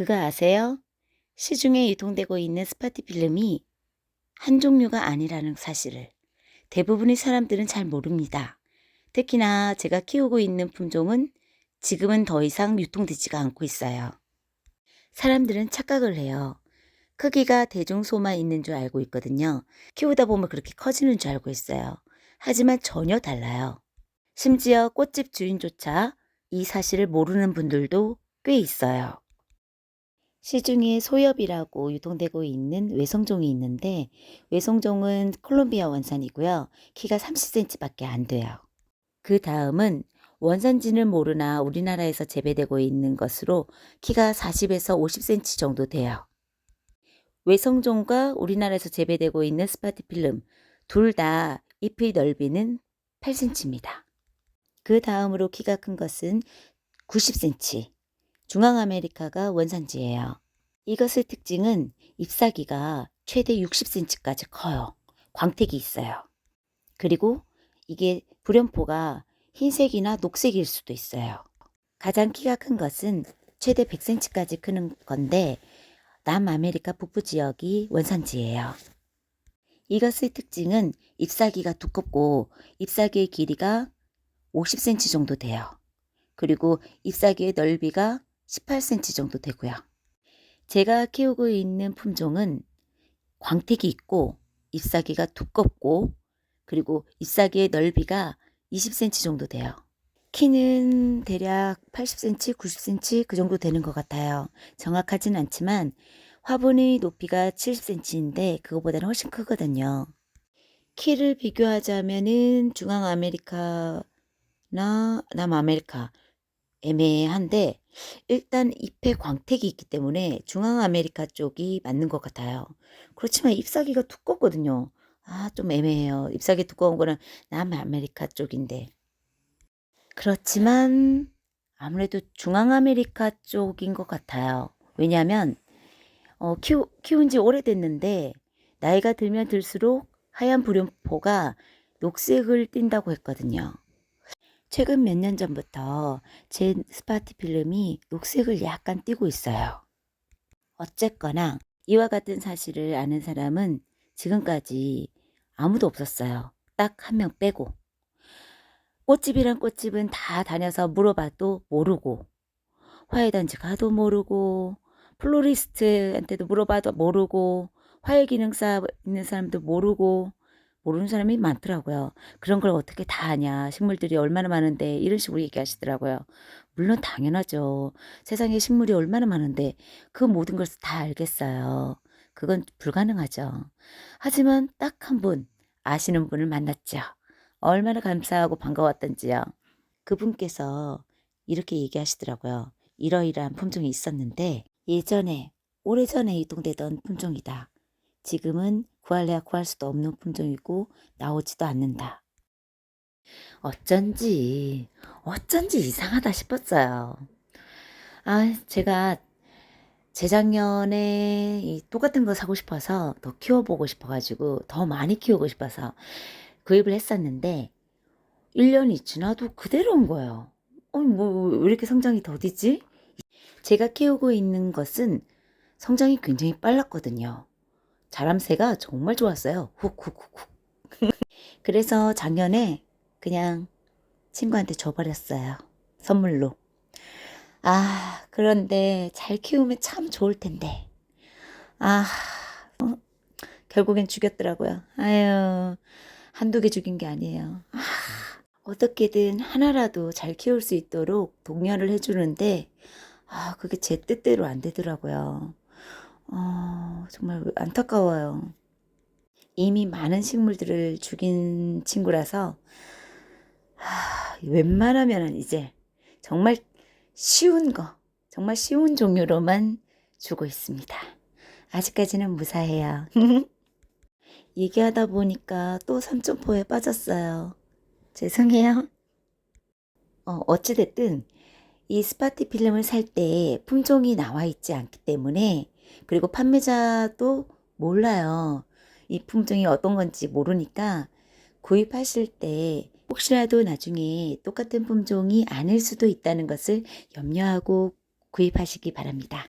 그거 아세요? 시중에 유통되고 있는 스파티 필름이 한 종류가 아니라는 사실을 대부분의 사람들은 잘 모릅니다. 특히나 제가 키우고 있는 품종은 지금은 더 이상 유통되지가 않고 있어요. 사람들은 착각을 해요. 크기가 대중소만 있는 줄 알고 있거든요. 키우다 보면 그렇게 커지는 줄 알고 있어요. 하지만 전혀 달라요. 심지어 꽃집 주인조차 이 사실을 모르는 분들도 꽤 있어요. 시중에 소엽이라고 유통되고 있는 외성종이 있는데 외성종은 콜롬비아 원산이고요. 키가 30cm밖에 안 돼요. 그 다음은 원산지는 모르나 우리나라에서 재배되고 있는 것으로 키가 40에서 50cm 정도 돼요. 외성종과 우리나라에서 재배되고 있는 스파티필름 둘 다 잎의 넓이는 8cm입니다. 그 다음으로 키가 큰 것은 90cm. 중앙아메리카가 원산지예요. 이것의 특징은 잎사귀가 최대 60cm까지 커요. 광택이 있어요. 그리고 이게 불연포가 흰색이나 녹색일 수도 있어요. 가장 키가 큰 것은 최대 100cm까지 크는 건데 남아메리카 북부 지역이 원산지예요. 이것의 특징은 잎사귀가 두껍고 잎사귀의 길이가 50cm 정도 돼요. 그리고 잎사귀의 넓이가 18cm 정도 되고요. 제가 키우고 있는 품종은 광택이 있고 잎사귀가 두껍고 그리고 잎사귀의 넓이가 20cm 정도 돼요. 키는 대략 80cm, 90cm 그 정도 되는 것 같아요. 정확하진 않지만 화분의 높이가 70cm인데 그거보다는 훨씬 크거든요. 키를 비교하자면은 중앙아메리카나 남아메리카 애매한데 일단 잎에 광택이 있기 때문에 중앙아메리카 쪽이 맞는 것 같아요. 그렇지만 잎사귀가 두껍거든요. 아, 좀 애매해요. 잎사귀 두꺼운 거는 남아메리카 쪽인데. 그렇지만 아무래도 중앙아메리카 쪽인 것 같아요. 왜냐하면 어, 키우, 키운 지 오래됐는데 나이가 들면 들수록 하얀 불연포가 녹색을 띈다고 했거든요. 최근 몇 년 전부터 제 스파티 필름이 녹색을 약간 띄고 있어요. 어쨌거나 이와 같은 사실을 아는 사람은 지금까지 아무도 없었어요. 딱 한 명 빼고. 꽃집이란 꽃집은 다 다녀서 물어봐도 모르고, 화훼단지 가도 모르고, 플로리스트한테도 물어봐도 모르고, 화훼 기능사 있는 사람도 모르고, 모르는 사람이 많더라고요. 그런 걸 어떻게 다 아냐. 식물들이 얼마나 많은데 이런 식으로 얘기하시더라고요. 물론 당연하죠. 세상에 식물이 얼마나 많은데 그 모든 걸다 알겠어요. 그건 불가능하죠. 하지만 딱 한 분 아시는 분을 만났죠. 얼마나 감사하고 반가웠던지요. 그분께서 이렇게 얘기하시더라고요. 이러이러한 품종이 있었는데 예전에 오래전에 이동되던 품종이다. 지금은 구할래야 구할 수도 없는 품종이고 나오지도 않는다. 어쩐지 어쩐지 이상하다 싶었어요. 아, 제가 재작년에 이 똑같은 거 사고 싶어서 더 키워보고 싶어가지고 더 많이 키우고 싶어서 구입을 했었는데 1년이 지나도 그대로인 거예요. 어, 뭐, 왜 이렇게 성장이 더디지? 제가 키우고 있는 것은 성장이 굉장히 빨랐거든요. 자람새가 정말 좋았어요. 훅훅훅훅. 그래서 작년에 그냥 친구한테 줘버렸어요. 선물로. 아, 그런데 잘 키우면 참 좋을 텐데. 아, 어, 결국엔 죽였더라고요. 아유, 한두 개 죽인 게 아니에요. 아, 어떻게든 하나라도 잘 키울 수 있도록 독려를 해주는데, 아, 그게 제 뜻대로 안 되더라고요. 어, 정말 안타까워요. 이미 많은 식물들을 죽인 친구라서, 하, 웬만하면 이제 정말 쉬운 거, 정말 쉬운 종류로만 주고 있습니다. 아직까지는 무사해요. 얘기하다 보니까 또 삼점포에 빠졌어요. 죄송해요. 어, 어찌됐든 이 스파티 필름을 살 때 품종이 나와 있지 않기 때문에 그리고 판매자도 몰라요. 이 품종이 어떤 건지 모르니까 구입하실 때 혹시라도 나중에 똑같은 품종이 아닐 수도 있다는 것을 염려하고 구입하시기 바랍니다.